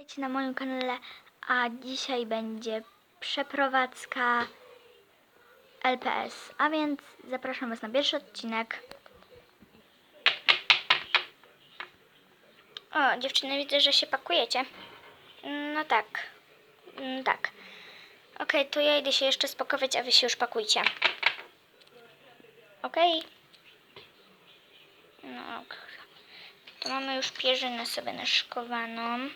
Witajcie na moim kanale, a dzisiaj będzie przeprowadzka LPS, a więc zapraszam Was na pierwszy odcinek. O, dziewczyny, widzę, że się pakujecie. No tak, Mm, tak. Okej, to ja idę się jeszcze spakować, a Wy się już pakujcie. Okej. No, ok. to mamy już pierzynę sobie naszkowaną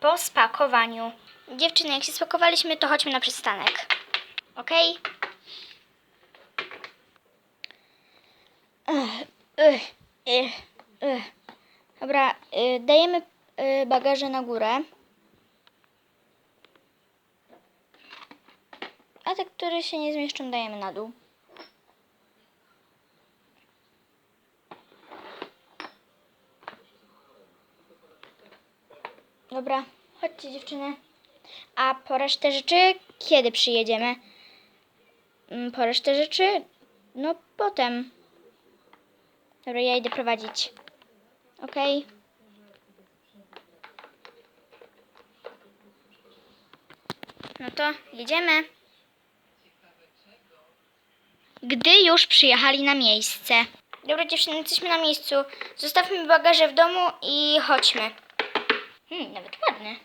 po spakowaniu. Dziewczyny, jak się spakowaliśmy, to chodźmy na przystanek. Ok? Ech, ech, ech, ech. Dobra, y, dajemy y, bagaże na górę. A te, które się nie zmieszczą, dajemy na dół. Dobra, chodźcie dziewczyny. A po resztę rzeczy kiedy przyjedziemy? Mm, Po resztę rzeczy? No potem. Dobra, ja idę prowadzić. Okej. No to jedziemy. Gdy już przyjechali na miejsce. Dobra dziewczyny, jesteśmy na miejscu. Zostawmy bagaże w domu i chodźmy. Hmm, nawet ładny.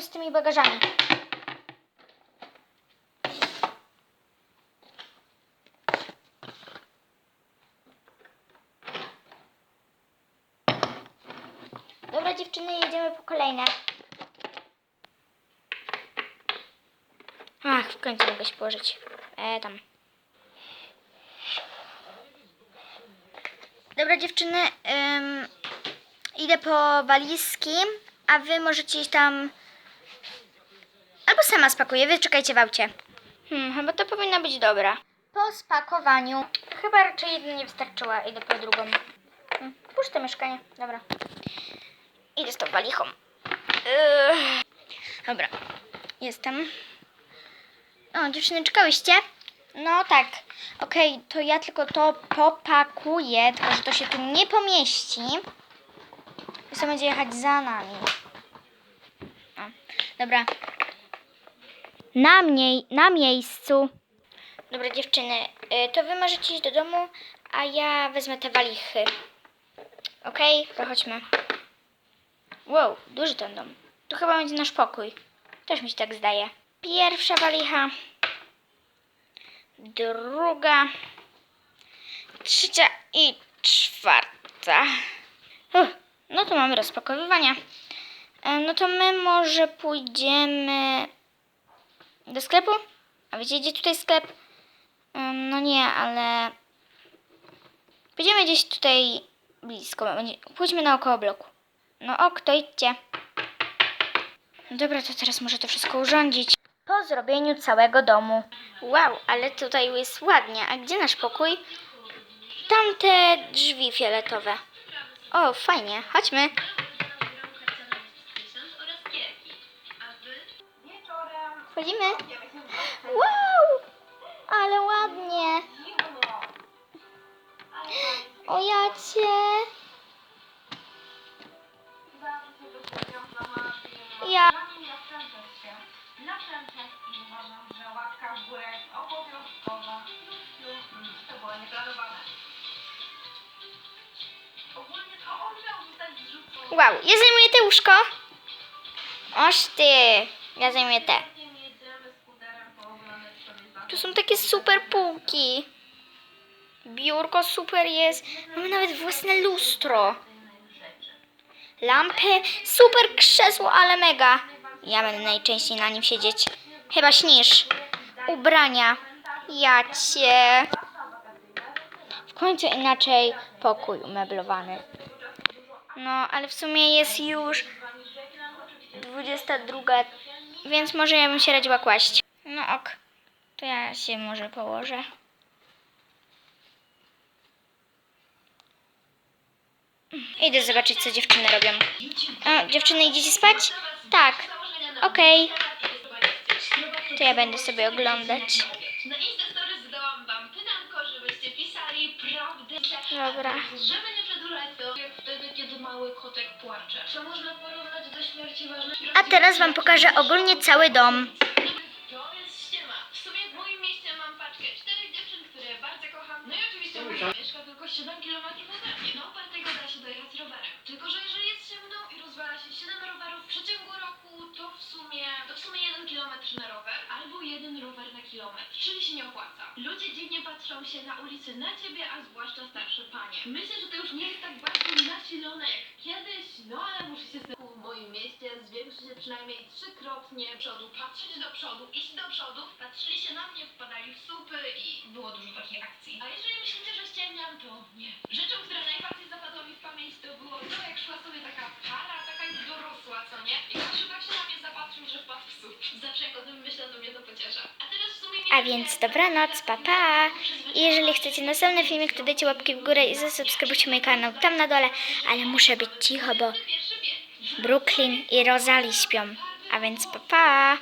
Z tymi bagażami? Dobra dziewczyny, jedziemy po kolejne. Ach, w końcu mogę się położyć. E, tam. Dobra dziewczyny, ym, idę po walizki, a wy możecie iść tam... Sama spakuję, wy czekajcie w aucie. Hmm, chyba to powinna być dobra. Po spakowaniu. Chyba raczej jedna nie wystarczyła, idę po drugą. Hmm, puszczę mieszkanie, dobra. Idę z tą walichą. Ugh. Dobra, jestem. O, dziewczyny, czekałyście? No tak. Okej, to ja tylko to popakuję, tylko że to się tu nie pomieści. Jeszcze będzie jechać za nami. O, dobra. Na na miejscu. Dobra, dziewczyny, y, to wy możecie iść do domu, a ja wezmę te walichy. Okej, to chodźmy. Wow, duży ten dom. Tu chyba będzie nasz pokój. Też mi się tak zdaje. Pierwsza walicha. Druga. Trzecia i czwarta. Uff, no to mamy rozpakowywania. E, No to my może pójdziemy do sklepu? A wiecie gdzie tutaj sklep? E, No nie, ale pójdziemy gdzieś tutaj blisko. Pójdźmy naokoło bloku. No ok, to idźcie. No dobra, to teraz muszę to wszystko urządzić. Po zrobieniu całego domu. Wow, ale tutaj jest ładnie. A gdzie nasz pokój? Tamte drzwi fioletowe. O, fajnie. Chodźmy. Wchodzimy. Wow, ale ładnie. O jacie. Ja. Wow, ja zajmuję te łóżko. Oż ty. Ja zajmuję te. Nie jedziemy skuterem pooglądać sobie za Tu są takie super półki. Biurko super jest. Mamy nawet własne lustro. Lampy, super krzesło, ale mega. Ja będę najczęściej na nim siedzieć. Chyba śnisz. Ubrania. Ja cię. W końcu inaczej pokój umeblowany. No, ale w sumie jest już 22, więc może ja bym się radziła kłaść. No ok. To ja się może położę. Idę zobaczyć, co dziewczyny robią. O, dziewczyny, idziecie spać? Tak. Okej. To ja będę sobie oglądać. Na wam żebyście pisali. Dobra. A teraz wam pokażę ogólnie cały dom. W sumie w moim mieście mam paczkę czterech dziewczyn, które bardzo kocham. No i oczywiście mój dom mieszka tylko 7 km ode mnie. No opartego da się dojechać rowerem. Tylko, że jeżeli jest ciemno i rozwala się 7 rowerów w przeciągu roku, to w sumie, to w sumie 1 km na rower albo jeden rower na kilometr, czyli się nie opłaca. Ludzie dziwnie patrzą się na ulicy na ciebie, a zwłaszcza starsze panie. Myślę, że to już nie jest tak bardzo nasilone jak kiedyś, no ale muszę się z tym w moim mieście zwiększy się przynajmniej trzykrotnie przodu, patrzeć do przodu, iść do przodu, patrzyli się na mnie, wpadali w supy i było dużo takich akcji. A jeżeli myślicie, że ściemniam, to nie. Rzeczą, która najbardziej zapadła mi w pamięć, to było to, jak szła sobie taka para, taka już dorosła, co nie? I Kasiu tak się na mnie zapatrzył, że wpadł w sup. Zawsze jak o tym myślę, to mnie to pociesza. A teraz w sumie A więc dobranoc, pa pa! I jeżeli chcecie następny filmik, to dajcie łapki w górę i zasubskrybujcie mój kanał tam na dole. Ale muszę być cicho, bo. Brooklyn i Rosalie śpią. A więc pa pa!